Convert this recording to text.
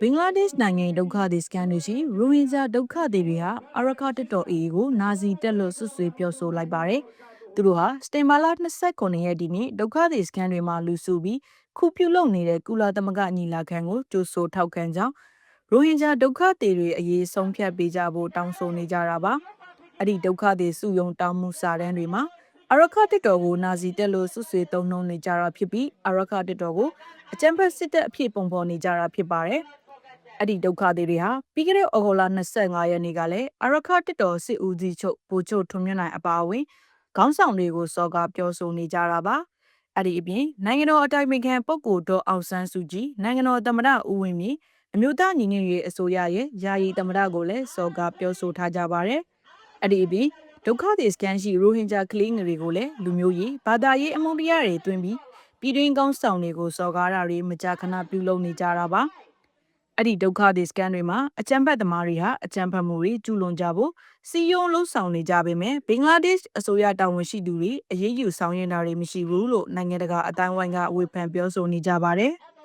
ဘင်္ဂလားဒေ့ရှ်နိုင်ငံဒုက္ခသည်စခန်းတွေရှိရိုဟင်ဂျာဒုက္ခသည်တွေဟာအရခတက်တော်အေကိုနာဇီတက်လို့ဆွဆွေးပြောဆိုလိုက်ပါတယ်။သူတို့ဟာစတင်ဘာလ29ရက်ဒီနေ့ဒုက္ခသည်စခန်းတွေမှာလူစုပြီးခုပြုလုပ်နေတဲ့ကုလသမဂ္ဂညီလာခံကိုကြိုဆိုထောက်ခံကြောင်းရိုဟင်ဂျာဒုက္ခသည်တွေအရေးဆုံးဖြတ်ပေးကြဖို့တောင်းဆိုနေကြတာပါ။အဲ့ဒီဒုက္ခသည်စုယုံတောင်းမှုစာတမ်းတွေမှာအရခတက်တော်ကိုနာဇီတက်လို့ဆွဆွေးသုံးနှုန်းနေကြတာဖြစ်ပြီးအရခတက်တော်ကိုအကြံဖက်စစ်တပ်အဖြစ်ပုံဖော်နေကြတာဖြစ်ပါတယ်။ အဲ့ဒီဒုက္ခသည်တွေဟာပြီးခဲ့တဲ့ဩဂုတ်လ25ရက်နေ့ကလည်းအရခတက်တော်စစ်ဦးစီးချုပ်ဗိုလ်ချုပ်ထွန်းမြတ်နိုင်အပါအဝင်ခေါင်းဆောင်တွေကိုစော်ကားပြောဆိုနေကြတာပါ။အဲ့ဒီအပြင်နိုင်ငံတော်အတိုင်ပင်ခံပုဂ္ဂိုလ်ဒေါ်အောင်ဆန်းစုကြည်နိုင်ငံတော်သမ္မတဦးဝင်းမြင့်အမျိုးသားညီညွတ်ရေးအစိုးရရဲ့ယာယီသမ္မတကိုလည်းစော်ကားပြောဆိုထားကြပါတယ်။အဲ့ဒီအပြင်ဒုက္ခသည်စကန်ရှိရိုဟင်ဂျာကလေးငယ်တွေကိုလည်းလူမျိုးရေးဘာသာရေးအမုန်းတရားတွေတွင်ပြီးပြည်တွင်းကောင်းဆောင်တွေကိုစော်ကားတာတွေမကြာခဏပြုလုပ်နေကြတာပါ အဲ့ဒီဒုက္ခသည်စကန်တွေမှာအကြံဖက်သမားတွေဟာအကြံဖက်မှုတွေကျူးလွန်ကြဖို့စီယုံလှုပ်ဆောင်နေကြပေမဲ့ဘင်္ဂလားဒေ့ရှ်အစိုးရတာဝန်ရှိသူတွေအရေးယူဆောင်ရွက်တာတွေမရှိဘူးလို့နိုင်ငံတကာအတိုင်းဝိုင်းကဝေဖန်ပြောဆိုနေကြပါတယ်။